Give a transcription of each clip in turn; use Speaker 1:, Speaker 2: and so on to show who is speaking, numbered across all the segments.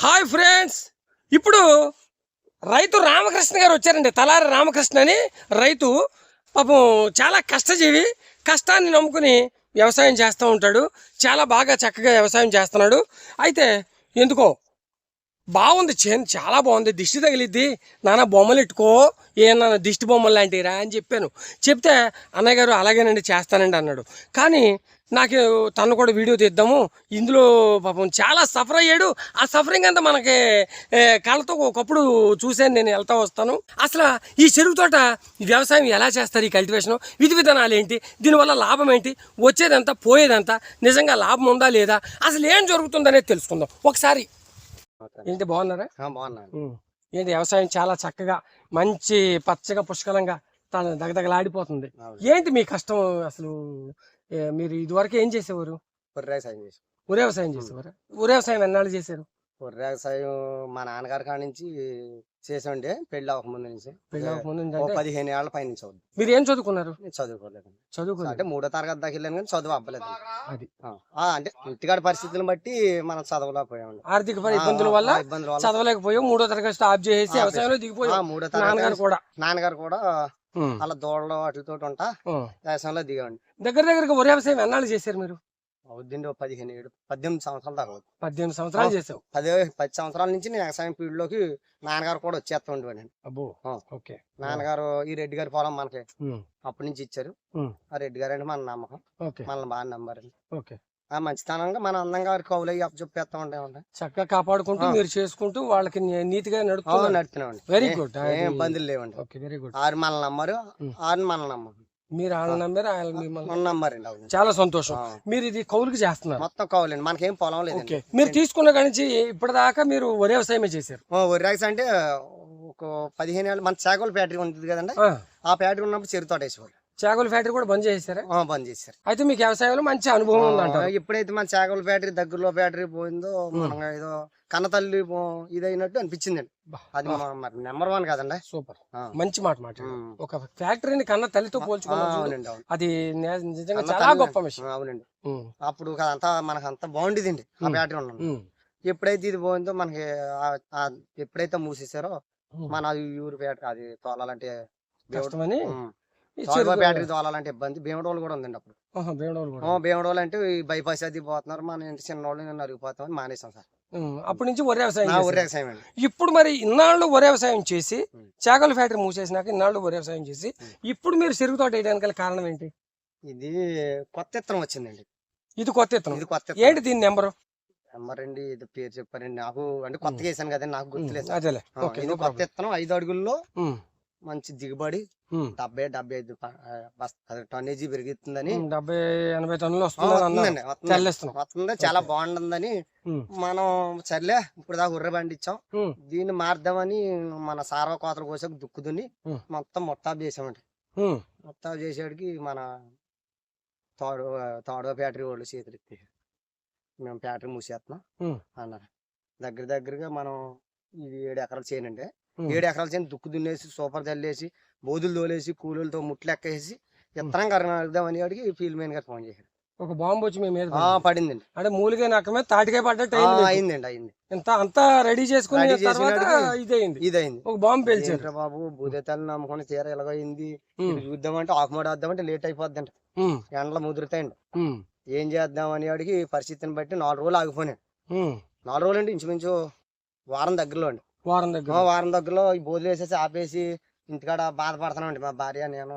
Speaker 1: Hi friends. ఇప్పుడు రైతు రామకృష్ణ గారు వచ్చారండి. తలారి రామకృష్ణ అని. రైతు పాపం చాలా కష్టజీవి కష్టాన్ని నమ్ముకుని వ్యవసాయం చేస్తూ ఉంటాడు. చాలా బాగా చక్కగా వ్యవసాయం చేస్తున్నాడు. అయితే ఎందుకో బాగుంది చైన్ చాలా బాగుంది. దిష్టి తగిలిద్ది. నాన్న బొమ్మలు ఎట్టుకో ఏ నాన్న దిష్టి బొమ్మలు లాంటిరా అని చెప్పాను. చెప్తే అన్నయ్య గారు అలాగేనండి చేస్తానండి అన్నాడు. కానీ నాకు తను కూడా వీడియో తీద్దాము. ఇందులో పాపం చాలా సఫర్ అయ్యాడు. ఆ సఫరింగ్ అంతా మనకి కళ్ళతో ఒకప్పుడు చూశాను నేను వెళ్తా వస్తాను. అసలు ఈ చెరువు తోట వ్యవసాయం ఎలా చేస్తారు ఈ కల్టివేషన్ విధి విధానాలు ఏంటి? దీనివల్ల లాభం ఏంటి? వచ్చేదంతా పోయేదంతా నిజంగా లాభం ఉందా లేదా? అసలు ఏం జరుగుతుందనేది తెలుసుకుందాం. ఒకసారి ఏంటి బాగున్నారా?
Speaker 2: బాగున్నాను.
Speaker 1: ఏంటి వ్యవసాయం చాలా చక్కగా మంచి పచ్చగా పుష్కలంగా తన దగదగలాడిపోతుంది.
Speaker 2: అవును.
Speaker 1: ఏంటి మీ కష్టం అసలు? మీరు ఇదివరకు ఏం చేసేవారు? ఊరే వ్యవసాయం చేసేవారు? ఊరే వ్యవసాయం ఎన్నాళ్ళు చేశారు?
Speaker 2: వరి సాయం మా నాన్నగారి కాడ నుంచి చేసాండి పెళ్ళి అవ్వక ముందు నుంచి.
Speaker 1: పెళ్ళి అవ్వక ముందు
Speaker 2: ఓ
Speaker 1: ఏంటంటే
Speaker 2: పదిహేను ఏళ్ళ పై నుంచి
Speaker 1: మీరు ఏం చదువుకున్నారు?
Speaker 2: నేను చదువుకోలేదు
Speaker 1: చదువుకోలేదు
Speaker 2: అంటే మూడో తరగతి దాకా వెళ్ళాను కానీ చదువు అవ్వలేదు.
Speaker 1: అది.
Speaker 2: ఆ, ఆ, అంటే ఇంటికాడ పరిస్థితులను బట్టి మనం చదవలేకపోయామండి.
Speaker 1: ఆర్థిక పరి- ఇబ్బందుల వల్ల
Speaker 2: ఆ, ఇబ్బందుల వల్ల
Speaker 1: చదవలేకపోయావు మూడో తరగతి స్టాప్ చేసి
Speaker 2: ఆ,
Speaker 1: వ్యవసాయంలో
Speaker 2: ఆ, మూడో
Speaker 1: నాన్నగారు
Speaker 2: తరగతి
Speaker 1: కూడా.
Speaker 2: నాన్నగారు కూడా. అలా దూడలు వాటితో ఉంటా. వ్యవసాయంలో దిగామండి.
Speaker 1: దగ్గర దగ్గరగా ఒరే వ్యవసాయం ఎన్నాళ్ళు చేశారు మీరు?
Speaker 2: అవుద్దండి ఓ పదిహేను ఏడు పద్దెనిమిది సంవత్సరాల దాకా
Speaker 1: పద్దెనిమిది సంవత్సరాలు చేసావు.
Speaker 2: పదే పది సంవత్సరాల నుంచి నేను వ్యవసాయం ఫీల్డ్లోకి నాన్నగారు కూడా వచ్చేస్తూ ఉండేవాడి
Speaker 1: అబ్బో. ఓకే.
Speaker 2: నాన్నగారు ఈ రెడ్డి గారి పొలం మనకి. అప్పటి నుంచి ఇచ్చారు. ఆ రెడ్డి గారు అంటే మన నమ్మకం.
Speaker 1: ఓకే.
Speaker 2: మనల్ని బాగా నమ్మారండి.
Speaker 1: ఓకే.
Speaker 2: ఆ మంచితనంగా మన అందంగా కౌలు అయ్యి అప్పచెప్పేస్తా ఉంటామండి
Speaker 1: చక్కగా కాపాడుకుంటూ. మీరు చేసుకుంటూ వాళ్ళకి నీతిగా
Speaker 2: ఆ,
Speaker 1: నడుపుతున్నారు.
Speaker 2: నడుపుతున్నామండి.
Speaker 1: వెరీ గుడ్
Speaker 2: ఏం ఇబ్బందులు లేవండి.
Speaker 1: ఓకే వెరీ గుడ్
Speaker 2: ఆరు మనల్ని నమ్మరు. ఆరు మనల్ని నమ్మరు.
Speaker 1: మీరు ఆయన నమ్మారు? ఆయన మిమ్మల్ని
Speaker 2: నమ్మరండి
Speaker 1: చాలా సంతోషం. మీరు ఇది కౌలుకి చేస్తున్నారు.
Speaker 2: మొత్తం కౌలండి. మనకేం పొలం
Speaker 1: ఓకే.
Speaker 2: లేదండి
Speaker 1: మీరు తీసుకున్న కాడి నుంచి ఇప్పటిదాకా మీరు వరి వ్యవసాయమే చేశారు.
Speaker 2: వరి రైస్ అంటే ఒక పదిహేను ఏళ్ళు మన చాకోల ఫ్యాక్టరీ ఉంటుంది కదండి.
Speaker 1: ఆ,
Speaker 2: ఫ్యాక్టరీ ఉన్నప్పుడు చెరుకు తోట వేసేవాళ్ళు.
Speaker 1: చేగల ఫ్యాక్టరీ కూడా బంద్ చేశారా
Speaker 2: ఆ, బంద్ చేశారు.
Speaker 1: అయితే మీకు వ్యవసాయంలో మంచి అనుభవం ఉందంటారు.
Speaker 2: ఆ, ఎప్పుడైతే మన చాకోల ఫ్యాక్టరీ దగ్గరలో ఫ్యాక్టరీ పోయిందో మనం ఏదో కన్నతల్లి ఇదైనట్టు అనిపించిందండి.
Speaker 1: బా,
Speaker 2: అది మరి నెంబర్ వన్ కదండి.
Speaker 1: సూపర్. మంచి మాట మాట. ఒక ఫ్యాక్టరీని కన్న తల్లితో
Speaker 2: అవును.
Speaker 1: అది నిజంగా చాలా గొప్ప విషయం.
Speaker 2: అవునండి. అప్పుడు అంతా మనకు అంత బాగుండేదండి. ఆ. ఫ్యాక్టరీ ఉన్నాం ఎప్పుడైతే ఇది పోయిందో మనకి ఎప్పుడైతే మూసేసారో. మన ఊరు ఫ్యాక్టరీ అది తోలాలంటే
Speaker 1: కష్టమని
Speaker 2: ఫ్యాక్టరీ తోలాలంటే ఇబ్బంది. భీమడోలు కూడా ఉందండి అప్పుడు. భీమడోలు అంటే బైపాస్ అది పోతున్నారు. మన ఇంటి చిన్నోళ్ళు నేను అరిగిపోతాం అని మానేసాం సార్.
Speaker 1: అప్పటి నుంచి వరి వ్యవసాయం
Speaker 2: అండి.
Speaker 1: ఇప్పుడు మరి ఇన్నాళ్ళు వరి వ్యవసాయం చేసి. చేగల ఫ్యాక్టరీ మూసేసినాక ఇన్నాళ్ళు వరి వ్యవసాయం చేసి. ఇప్పుడు మీరు చెరుకు తోట వేయడానికి కారణం ఏంటి?
Speaker 2: ఇది కొత్త ఇత్తనం వచ్చిందండి.
Speaker 1: ఇది కొత్త ఇత్తనం
Speaker 2: ఇది కొత్త
Speaker 1: ఏంటి దీని నెంబరు?
Speaker 2: నెంబరండి ఇది పేరు చెప్పారండి నాకు అంటే కొత్తగా వేసాను కదండి నాకు గుర్తులేదు. ఇది కొత్త ఇత్తనం ఐదు అడుగుల్లో మంచి దిగుబడి. డెబ్బై డెబ్బై ఐదు టన్నేజీ పెరుగుతుందని
Speaker 1: డెబ్బై ఎనభై టన్నులు
Speaker 2: వస్తుందండి వస్తుంది. చాలా బాగుంటుందని మనం సర్లే ఇప్పుడు దాకా ఉర్ర
Speaker 1: ఉం,
Speaker 2: దీన్ని మార్దామని మన సార్వ కోతల కోసం దుక్కుదుని. మొత్తం మొత్తాబ్ చేసామండి. మొత్తాబ్ చేసేటికి మన తాడు తాడో ఫ్యాక్టరీ వాళ్ళు చేతులు ఎత్తి మేము ఫ్యాక్టరీ మూసేస్తున్నాం. అన్నారు దగ్గర దగ్గరగా మనం ఇది ఏడు ఎకరాలు చేయనండి. ఏడు ఎకరాలు చేయని దుక్కు దున్నేసి సూపర్ చల్లేసి బోధులు తోలేసి కూలీలతో ముట్లు ఎక్కేసి ఇత్తనం కరగదామని అడిగి ఫీల్డ్ మెయిన్ గారు ఫోన్ చేశారు.
Speaker 1: ఒక బాంబు వచ్చి మీ మీద.
Speaker 2: పడిందండి.
Speaker 1: అంటే మూలిగే నక్కమే తాటికాయ పడ్డట్టు.
Speaker 2: అయిందండి అయింది.
Speaker 1: ఇంత అంతా రెడీ చేసుకుని
Speaker 2: రెడీ
Speaker 1: తర్వాత
Speaker 2: చేసినాడికి
Speaker 1: ఇది అయింది
Speaker 2: ఇది అయింది
Speaker 1: ఒక బాంబు పేల్చారు.
Speaker 2: బాబు భూదేతాలు నమ్ముకొని తీర ఎలాగైంది చూద్దామంటే ఆకుమాడ వద్దామంటే లేట్ అయిపోద్దంట. ఎండలు ముదురుతాయండి. ఏం చేద్దాం అని అడిగి పరిస్థితిని బట్టి నాలుగు రోజులు ఆగిపోయాను. నాలుగు రోజులు అండి ఇంచుమించు వారం దగ్గరలో అండి
Speaker 1: వారం దగ్గర.
Speaker 2: వారం దగ్గరలో ఈ బోధులు వేసేసి ఆపేసి ఇంటికాడ బాధపడుతున్నామండి మా భార్య నేను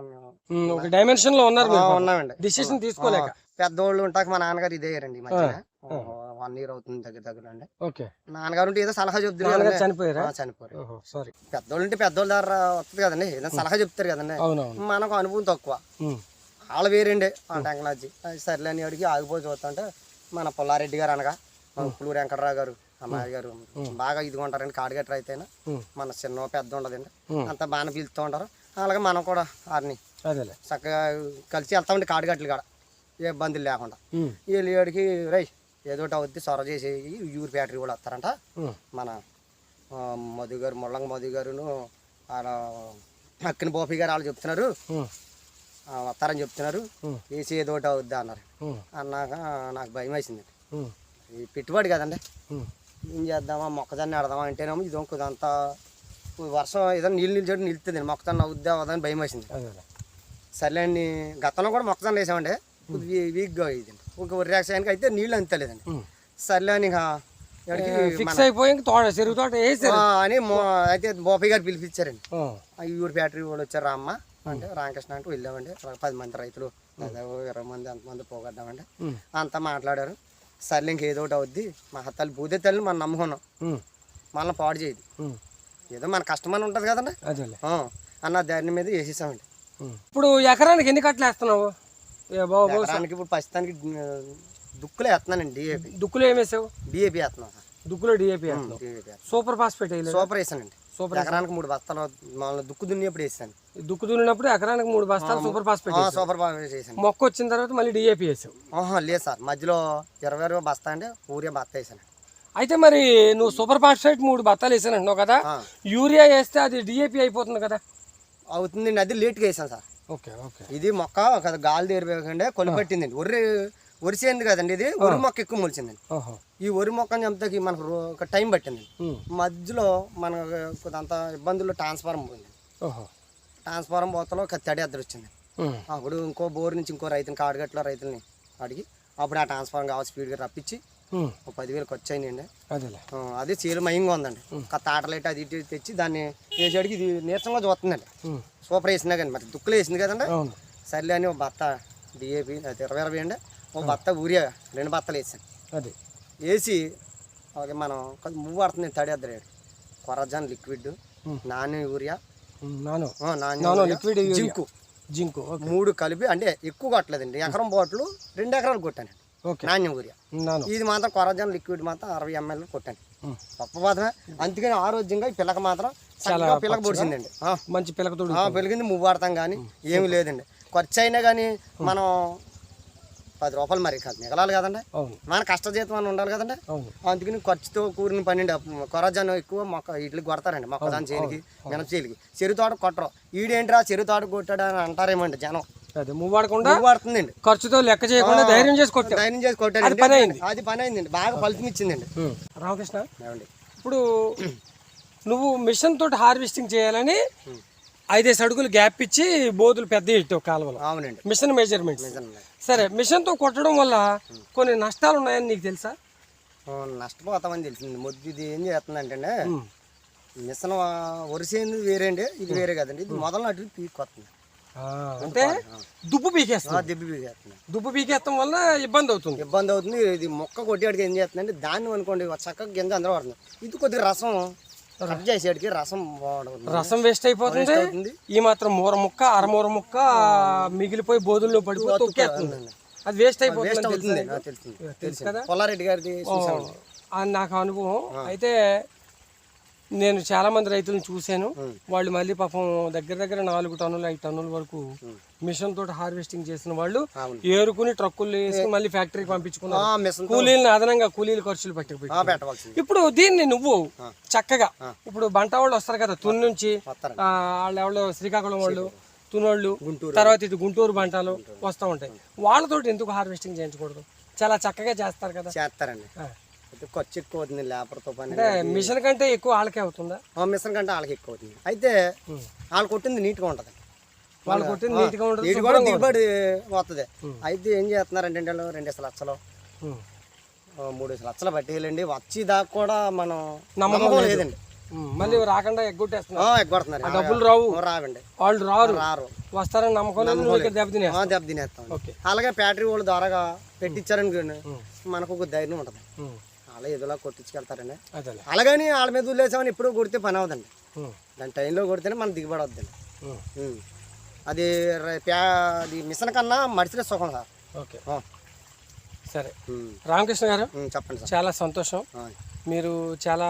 Speaker 1: ఒక డైమెన్షన్లో ఉన్నారు.
Speaker 2: ఉన్నామండి.
Speaker 1: డిసిషన్ తీసుకోలేక.
Speaker 2: పెద్దోళ్ళు ఉంటాక మా నాన్నగారు ఇదే
Speaker 1: ఆ.
Speaker 2: వన్ ఇయర్ అవుతుంది దగ్గర దగ్గర అండి
Speaker 1: ఓకే.
Speaker 2: నాన్నగారు ఉంటే ఏదో సలహా కదండి.
Speaker 1: చనిపోయారా?
Speaker 2: చనిపోయారు.
Speaker 1: సారీ
Speaker 2: పెద్దోళ్ళు ఉంటే పెద్దోళ్ళ దగ్గర వస్తుంది కదండి. ఏదో సలహా చెప్తారు కదండి. మనకు అనుభవం తక్కువ. వాళ్ళు వేరండి టెక్నాలజీ. అది సర్లే అని అడిగి ఆగిపోయి చూస్తుంటే మన పుల్లారెడ్డి గారు అనగా మన పులూరు వెంకటరావు గారు. అమ్మాయి గారు బాగా ఇదిగా ఉంటారండి కాడిగట్ర అయితేనే?
Speaker 1: ఉం,
Speaker 2: మన చిన్న పెద్ద ఉండదండి. అంతా బాగానే పిలుస్తూ ఉంటారు. అలాగే మనం కూడా వారిని చక్కగా కలిసి వెళ్తామండి కాడిగట్లు కాడ. ఏ ఇబ్బందులు లేకుండా. వీళ్ళు ఏడికి రై ఏదో ఒకటి అవుద్ది సొర చేసి యూర్ ఫ్యాక్టరీ కూడా వస్తారంట. మన మధు గారు ముల్లంగ మధు గారును అక్కిన బోపి గారు వాళ్ళు చెప్తున్నారు. వస్తారని చెప్తున్నారు. వేసి ఏదో ఒకటి అవుద్ది అన్నారు. అన్నాక నాకు భయం వేసింది పెట్టుబడి కదండి. ఏం చేద్దామా? మొక్కజొన్న ఆడదామా అంటేనేమో ఇది ఇంకొదంతా వర్షం ఏదో నీళ్ళు నిలిచేట్టు నిలుస్తుంది మొక్కజొన్న అవుద్దా అవుదని భయం వేసింది.
Speaker 1: అదే
Speaker 2: సర్లే అండి గతంలో కూడా మొక్కజొన్న వేసామండి. కొద్ది వీక్గా ఇది ఒక రాసానికి అయితే నీళ్ళు అంతలేదండి. సర్లే అని ఇక
Speaker 1: ఫిక్స్ అయిపోయి తోట చెరువు తోట వేసారు.
Speaker 2: అని అయితే బోపయ్య గారు పిలిపించారండి. ఊరు ఫ్యాక్టరీ వాళ్ళు వచ్చారు రామ్మ అంటే రామకృష్ణ అంటే వెళ్ళామండి. పది మంది రైతులు ఇరవై మంది అంతమంది పోగొద్దామండి. అంతా మాట్లాడారు. సర్లే ఇంకేదో ఒకటి అవుద్ది. మా తల్లి భూదే తల్లిని మనం నమ్ముకున్నాం మనల్ని పాడు చేయదు ఏదో మన కష్టమని ఉంటుంది కదండి అన్న దాని మీద వేసేసామండి.
Speaker 1: ఇప్పుడు ఎకరానికి ఎన్ని కట్టలు వేస్తున్నావు?
Speaker 2: ఎకరానికి ఇప్పుడు ప్రస్తుతానికి దుక్కులే వేస్తున్నానండి డిఏపి.
Speaker 1: దుక్కులు ఏం వేసావు?
Speaker 2: డిఏపి వేస్తున్నాం. సార్
Speaker 1: దుక్కులో డిఏపి వేస్తున్నావు. సూపర్ ఫాస్ఫేట్
Speaker 2: సూపర్ వేసానండి.
Speaker 1: సూపర్
Speaker 2: ఎకరానికి మూడు బస్తాలు మామూలు దుక్కు దున్నేప్పుడు వేసాను.
Speaker 1: దుక్కు దున్నినప్పుడు ఎకరానికి మూడు బస్తాలు సూపర్ ఫాస్ఫేట్.
Speaker 2: సూపర్ బాగా వేసాను.
Speaker 1: మొక్క వచ్చిన తర్వాత మళ్ళీ డిఏపి వేసావు
Speaker 2: ఆహా, లేదు సార్. మధ్యలో ఇరవై ఇరవై బస్తా అంటే ఊరే బస్తా వేసాను.
Speaker 1: అయితే మరి నువ్వు సూపర్ ఫాస్ఫేట్ మూడు బత్తాలు వేసాను అంటున్నావు కదా యూరియా వేస్తే అది డిఏపి అయిపోతుంది కదా.
Speaker 2: అవుతుందండి. అది లేట్గా వేసాను సార్.
Speaker 1: Okay okay.
Speaker 2: ఇది మొక్క కదా గాలి దేరిపోకుండా కొలి పట్టిందండి ఒర్రి ఒరిసేంది కదండి ఇది ఒరి మొక్క ఎక్కువ మొలిచిందండి ఈ ఒరి మొక్కని చంపుతాకి మనకు ఒక టైం పట్టిందండి
Speaker 1: ఉమ్,
Speaker 2: మధ్యలో మనకు కొంత ఇబ్బందుల్లో ట్రాన్స్ఫారం పోయింది. ట్రాన్స్ఫారం పోతలో ఒక తడి అద్దరు వచ్చింది అప్పుడు ఇంకో బోర్ నుంచి ఇంకో రైతుని కాడుగట్లో రైతుల్ని అడిగి అప్పుడు ఆ ట్రాన్స్ఫారం కావాలి స్పీడ్గా రప్పించి ఒక పదివేలు ఖర్చు అయిందండి అదే చీలు మయంగా ఉందండి ఒక తాటలైట్ అది ఇటు తెచ్చి దాన్ని వేసేటికి ఇది నీరసంగా చూస్తుందండి. సూపర్ వేసినా కానీ మరి దుక్కులు వేసింది కదండి. సర్లే అని ఒక బత్త డిఏపి అది ఇరవై ఇరవై అండి. ఒక బత్త ఊరియా రెండు బత్తలు వేసాను.
Speaker 1: అది.
Speaker 2: వేసి ఓకే మనం కొంచెం మువ్వు పడుతుంది తడేద్దరు కొరజాన్ లిక్విడ్. నాణ్యం యూరియా.
Speaker 1: నాను. నాను లిక్విడ్.
Speaker 2: జింకు.
Speaker 1: జింకు
Speaker 2: మూడు కలిపి అంటే ఎక్కువ కొట్టలేదండి. ఎకరం బాటిల్ రెండు ఎకరాలు కొట్టాను.
Speaker 1: ఓకే.
Speaker 2: నాణ్యం యూరియా.
Speaker 1: నాను.
Speaker 2: ఇది మాత్రం కొరజాన్ లిక్విడ్ మాత్రం అరవై ఎంఎల్ కొట్టాను. గొప్ప మాత్రమే అందుకని ఆరోగ్యంగా ఈ పిల్లక మాత్రం చాలా పిల్లక పొడిచిందండి.
Speaker 1: మంచి
Speaker 2: ఆ, పెరిగింది మువ్వు వాడతాం కానీ ఏమి లేదండి. ఖర్చు అయినా కానీ మనం పది రూపాయలు మరి కాదు మిగలాలి కదండి. మన కష్టజీతం అని ఉండాలి కదండి. అందుకని ఖర్చుతో కూరిన పన్నెండు కొరజాను ఎక్కువ మొక్క ఇట్లకి కొడతారండి మొక్కదాని చేలికి మినప చేలికి చెరువు తోట కొట్టరు. ఈడేంట్రా చెరువు తోట కొట్టాడు అని అంటారేమండి జనం.
Speaker 1: అదే ఖర్చుతో లెక్క చేయకుండా ధైర్యం చేసి
Speaker 2: ధైర్యం చేసి కొట్టాడు.
Speaker 1: అది పని అయింది.
Speaker 2: అది పని అయిందండి బాగా ఫలితం ఇచ్చిందండి.
Speaker 1: రామకృష్ణ ఇప్పుడు నువ్వు మిషన్ తోటి హార్వెస్టింగ్ చేయాలని ఐదేసి అడుగులు గ్యాప్ ఇచ్చి బోధులు పెద్ద ఇట్టావు కాలువలో.
Speaker 2: అవునండి.
Speaker 1: Machine measurements.
Speaker 2: నిజంగా
Speaker 1: సరే మిషన్తో కొట్టడం వల్ల కొన్ని నష్టాలు ఉన్నాయని నీకు తెలుసా?
Speaker 2: నష్టపోతామని తెలిసింది. మొద్దు ఇది ఏం చేస్తుందంటే మిషన్ వరిసేంది వేరే అండి ఇది వేరే కదండి. ఇది మొదలు అటు పీక్కొస్తుంది
Speaker 1: ఆ, అంటే దుబ్బు పీకేస్తుంది.
Speaker 2: దెబ్బ పీకేస్తుంది.
Speaker 1: దుబ్బు పీకేస్తాం వల్ల ఇబ్బంది అవుతుంది.
Speaker 2: ఇబ్బంది అవుతుంది. ఇది మొక్క కొట్టేటికి ఏం చేస్తుందంటే దాన్ని అనుకోండి చక్కగా గింజ అందరూ పడుతుంది. ఇది కొద్దిగా రసం. కట్ చేసేటికి రసం
Speaker 1: రసం వేస్ట్ అయిపోతుంది. ఈ మాత్రం మూర ముక్క అరమూర ముక్క మిగిలిపోయి బోధుల్లో పడిపోయి తొక్కేస్తుంది. అది వేస్ట్ అయిపోతుంది తెలుసా కదా?
Speaker 2: పొల్లారెడ్డి గారిది చూసామండి.
Speaker 1: అది నాకు అనుభవం. అయితే నేను చాలా మంది రైతులను చూశాను. వాళ్ళు మళ్ళీ పాపం దగ్గర దగ్గర నాలుగు టన్నులు ఐదు టన్నుల వరకు మిషన్ తోటి హార్వెస్టింగ్ చేసిన వాళ్ళు ఏరుకుని ట్రక్కులు వేసుకుని మళ్ళీ ఫ్యాక్టరీకి పంపించుకున్నారు. కూలీలను అదనంగా కూలీల ఖర్చులు పట్టుకుపోయి ఇప్పుడు దీన్ని నువ్వు. చక్కగా. ఇప్పుడు బంట వాళ్ళు వస్తారు కదా తుని నుంచి వాళ్ళు ఎవరో శ్రీకాకుళం వాళ్ళు తునోళ్ళు
Speaker 2: గుంటూరు.
Speaker 1: తర్వాత ఇటు గుంటూరు బంటాలు వస్తూ ఉంటాయి. వాళ్ళతోటి ఎందుకు హార్వెస్టింగ్ చేయించకూడదు? చాలా చక్కగా చేస్తారు కదా.
Speaker 2: చేస్తారండి. ఖర్చు ఎక్కువ అవుతుంది లేబర్తో పని
Speaker 1: మిషన్ కంటే ఎక్కువ వాళ్ళకే అవుతుందా?
Speaker 2: ఆ, మిషన్ కంటే వాళ్ళకి ఎక్కువ అవుతుంది. అయితే. వాళ్ళు కొట్టింది నీట్గా ఉంటుంది.
Speaker 1: వాళ్ళు కొట్టింది నీట్గా ఉండదు
Speaker 2: నీట్ కూడా దిగుబడి వస్తుంది అయితే ఏం చేస్తున్నారంటే వాళ్ళు? రెండేసి లక్షలు. మూడేసి లక్షలు పట్టేయాలండి. వచ్చి దాకా కూడా మనం
Speaker 1: నమ్మకం
Speaker 2: నమ్మకం
Speaker 1: లేదు.
Speaker 2: లేదండి.
Speaker 1: మళ్ళీ రాకుండా ఎగ్గొట్టేస్తున్నారు.
Speaker 2: ఎగ్గొడుతున్నారు.
Speaker 1: డబ్బులు రావు.
Speaker 2: రావండి.
Speaker 1: వాళ్ళు రారు.
Speaker 2: రారు.
Speaker 1: వస్తారని నమ్మకం లేదు నువ్వు ఇక్కడ దెబ్బతినే
Speaker 2: ఆ, దెబ్బ తినేస్తాం.
Speaker 1: ఓకే.
Speaker 2: అలాగే ఫ్యాక్టరీ వాళ్ళు ద్వారాగా పెట్టించారనుకోండి
Speaker 1: ఉం.
Speaker 2: మనకు ఒక ధైర్యం ఉంటుంది. అలా ఏదోలా కొట్టించుకెళ్తారండి.
Speaker 1: అదేలే.
Speaker 2: అలాగని వాళ్ళ మీద వదిలేసామని ఎప్పుడూ కొడితే పని అవదండి. దాని టైంలో కొడితేనే మనకు దిగుబడి.
Speaker 1: ఉం.
Speaker 2: అది అది మిషన్ కన్నా మడిచిలే సుఖం సార్.
Speaker 1: ఓకే. సరే. రామకృష్ణ గారు
Speaker 2: చెప్పండి సార్.
Speaker 1: చాలా సంతోషం. మీరు చాలా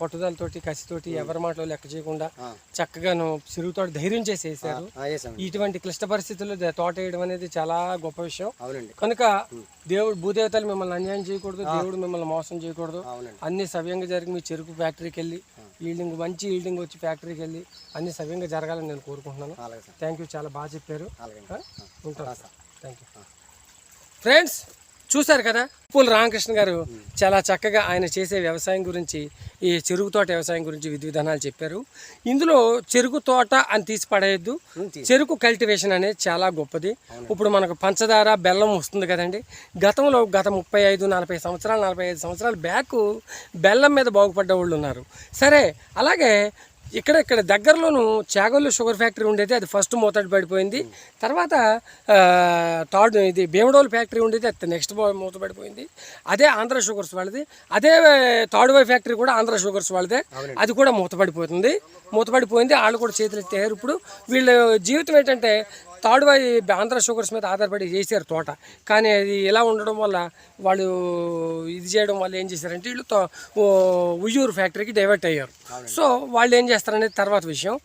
Speaker 1: పట్టుదలతోటి కసితోటి ఎవరి మాటలు లెక్క చేయకుండా చక్కగాను సిరుగుతోటి ధైర్యం చేసి వేశారు
Speaker 2: ఆ, వేసామండి
Speaker 1: ఇటువంటి క్లిష్ట పరిస్థితుల్లో తోట వేయడం అనేది చాలా గొప్ప విషయం.
Speaker 2: అవునండి.
Speaker 1: కనుక దేవుడు భూదేవతలు మిమ్మల్ని అన్యాయం చేయకూడదు దేవుడు మిమ్మల్ని మోసం చేయకూడదు. అన్ని సవ్యంగా జరిగి మీ చెరుకు ఫ్యాక్టరీకి వెళ్ళి ఈల్డింగ్ మంచి ఈల్డింగ్ వచ్చి ఫ్యాక్టరీకి వెళ్ళి అన్ని సవ్యంగా జరగాలని నేను కోరుకుంటున్నాను.
Speaker 2: అలాగే సార్.
Speaker 1: థ్యాంక్ యూ చాలా బాగా చెప్పారు? ఉంటాను.
Speaker 2: సార్.
Speaker 1: థ్యాంక్ యూ ఫ్రెండ్స్ చూశారు కదా? పూల రామకృష్ణ గారు చాలా చక్కగా ఆయన చేసే వ్యవసాయం గురించి ఈ చెరుకు తోట వ్యవసాయం గురించి విధి విధానాలు చెప్పారు. ఇందులో చెరుకు తోట అని తీసి పడేయద్దు. చెరుకు కల్టివేషన్ అనేది చాలా గొప్పది. ఇప్పుడు మనకు పంచదార బెల్లం వస్తుంది కదండి. గతంలో గత ముప్పై ఐదు నలభై సంవత్సరాలు నలభై ఐదు సంవత్సరాల బ్యాక్ బెల్లం మీద బాగుపడ్డ వాళ్ళు ఉన్నారు. సరే అలాగే ఇక్కడ ఇక్కడ దగ్గరలోను చాగొల్లు షుగర్ ఫ్యాక్టరీ ఉండేది అది ఫస్ట్ మూతడి పడిపోయింది. తర్వాత థర్డ్ ఇది భీమడోల్ ఫ్యాక్టరీ ఉండేది అది నెక్స్ట్ మూత పడిపోయింది. అదే ఆంధ్ర షుగర్స్ వాళ్ళది. అదే థర్డ్ వై ఫ్యాక్టరీ కూడా ఆంధ్ర షుగర్స్ వాళ్ళదే. అది కూడా మూతపడిపోతుంది మూతపడిపోయింది వాళ్ళు కూడా చేతులు ఎత్తారు. ఇప్పుడు వీళ్ళ జీవితం ఏంటంటే వై ఆంధ్ర షుగర్స్ మీద ఆధారపడి చేశారు తోట. కానీ అది ఇలా ఉండడం వల్ల వాళ్ళు ఇది చేయడం వల్ల ఏం చేశారంటే వీళ్ళు ఉయ్యూరు ఫ్యాక్టరీకి డైవర్ట్ అయ్యారు. సో వాళ్ళు ఏం చేస్తారనేది తర్వాత విషయం.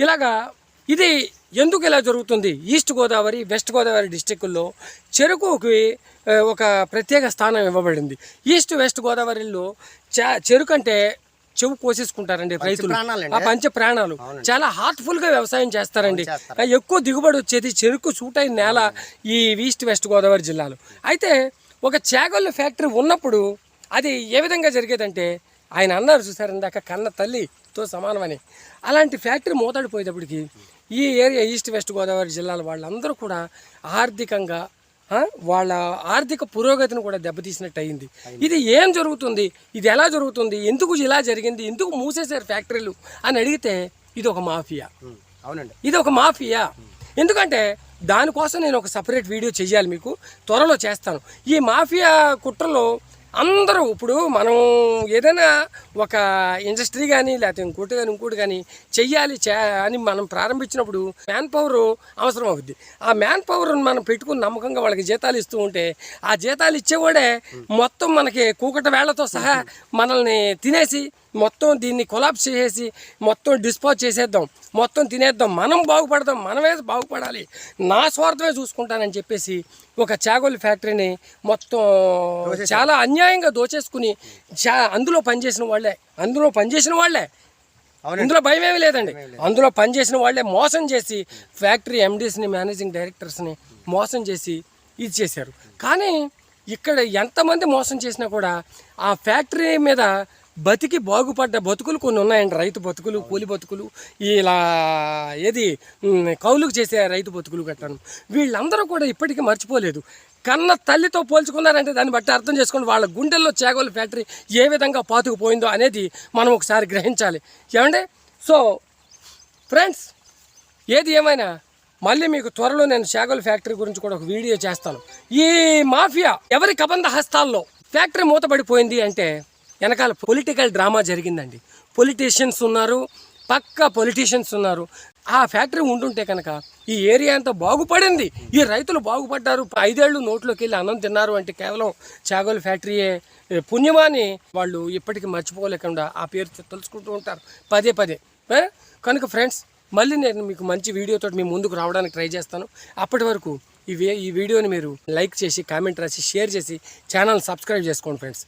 Speaker 1: ఇలాగా ఇది ఎందుకు ఇలా జరుగుతుంది? ఈస్ట్ గోదావరి వెస్ట్ గోదావరి డిస్టిక్కుల్లో చెరుకుకి ఒక ప్రత్యేక స్థానం ఇవ్వబడింది. ఈస్ట్ వెస్ట్ గోదావరిలో చా చెరుకు అంటే చెవు కోసేసుకుంటారండి రైతులు. ఆ పంచ ప్రాణాలు. చాలా హార్ట్ఫుల్గా వ్యవసాయం చేస్తారండి. ఎక్కువ దిగుబడి వచ్చేది చెరుకు సూట్ అయిన నేల ఈ ఈస్ట్ వెస్ట్ గోదావరి జిల్లాలో. అయితే ఒక చేగొల్లు ఫ్యాక్టరీ ఉన్నప్పుడు అది ఏ విధంగా జరిగేదంటే ఆయన అన్నారు చూసారు ఇందాక కన్న తల్లితో సమానమని. అలాంటి ఫ్యాక్టరీ మూతడిపోయేటప్పటికి ఈ ఏరియా ఈస్ట్ వెస్ట్ గోదావరి జిల్లాల వాళ్ళందరూ కూడా ఆర్థికంగా వాళ్ళ ఆర్థిక పురోగతిని కూడా దెబ్బతీసినట్టు అయింది. ఇది ఏం జరుగుతుంది? ఇది ఎలా జరుగుతుంది? ఎందుకు ఇలా జరిగింది? ఎందుకు మూసేశారు ఫ్యాక్టరీలు? అని అడిగితే ఇది ఒక మాఫియా.
Speaker 2: అవునండి.
Speaker 1: ఇది ఒక మాఫియా. ఎందుకంటే దానికోసం నేను ఒక సపరేట్ వీడియో చేయాలి మీకు. త్వరలో చేస్తాను. ఈ మాఫియా కుట్రలో అందరూ ఇప్పుడు మనం ఏదైనా ఒక ఇండస్ట్రీ కానీ లేకపోతే ఇంకోటి కానీ ఇంకోటి కానీ చెయ్యాలి చే అని మనం ప్రారంభించినప్పుడు మ్యాన్ పవర్ అవసరం అవుద్ది. ఆ మ్యాన్ పవర్ని మనం పెట్టుకుని నమ్మకంగా వాళ్ళకి జీతాలు ఇస్తూ ఉంటే ఆ జీతాలు ఇచ్చేవాడే మొత్తం మనకి కూకట వేళ్ళతో సహా మనల్ని తినేసి మొత్తం దీన్ని కొలాప్స్ చేసేసి మొత్తం డిస్పోజ్ చేసేద్దాం. మొత్తం తినేద్దాం. మనం బాగుపడదాం మనమే బాగుపడాలి. నా స్వార్థమే చూసుకుంటానని చెప్పేసి ఒక చాగోలు ఫ్యాక్టరీని మొత్తం చాలా అన్యాయంగా దోచేసుకుని చా అందులో పనిచేసిన వాళ్ళే. అందులో పనిచేసిన వాళ్ళే. ఇందులో భయం ఏమీ లేదండి అందులో పనిచేసిన వాళ్ళే మోసం చేసి ఫ్యాక్టరీ ఎండీస్ని మేనేజింగ్ డైరెక్టర్స్ని మోసం చేసి ఇది చేశారు. కానీ ఇక్కడ ఎంతమంది మోసం చేసినా కూడా ఆ ఫ్యాక్టరీ మీద బతికి బాగుపడ్డ బతుకులు కొన్ని ఉన్నాయండి. రైతు బతుకులు కూలి బతుకులు ఇలా ఏది కౌలుకు చేసే రైతు బతుకులు కట్టాను. వీళ్ళందరూ కూడా ఇప్పటికీ మర్చిపోలేదు. కన్న తల్లితో పోల్చుకున్నారంటే దాన్ని బట్టి అర్థం చేసుకోండి. వాళ్ళ గుండెల్లో చేగోలు ఫ్యాక్టరీ ఏ విధంగా పాతుకుపోయిందో అనేది మనం ఒకసారి గ్రహించాలి. ఏమండి? సో ఫ్రెండ్స్ ఏది ఏమైనా మళ్ళీ మీకు త్వరలో నేను శాగల్ ఫ్యాక్టరీ గురించి కూడా ఒక వీడియో చేస్తాను. ఈ మాఫియా ఎవరి కబంధ హస్తాల్లో ఫ్యాక్టరీ మూతపడిపోయింది అంటే వెనకాల పొలిటికల్ డ్రామా జరిగిందండి. పొలిటీషియన్స్ ఉన్నారు పక్క పొలిటీషియన్స్ ఉన్నారు. ఆ ఫ్యాక్టరీ ఉంటుంటే కనుక ఈ ఏరియా అంతా బాగుపడింది. ఈ రైతులు బాగుపడ్డారు. ఐదేళ్ళు నోట్లోకి వెళ్ళి అన్నం తిన్నారు అంటే కేవలం చాగోలు ఫ్యాక్టరీయే పుణ్యమాని వాళ్ళు ఇప్పటికీ మర్చిపోలేకుండా ఆ పేరు తలుచుకుంటూ ఉంటారు. పదే పదే. కనుక ఫ్రెండ్స్ మళ్ళీ నేను మీకు మంచి వీడియోతో మీ ముందుకు రావడానికి ట్రై చేస్తాను. అప్పటి వరకు ఈ వే- ఈ వీడియోని మీరు లైక్ చేసి కామెంట్ రాసి షేర్ చేసి ఛానల్ సబ్స్క్రైబ్ చేసుకోండి ఫ్రెండ్స్.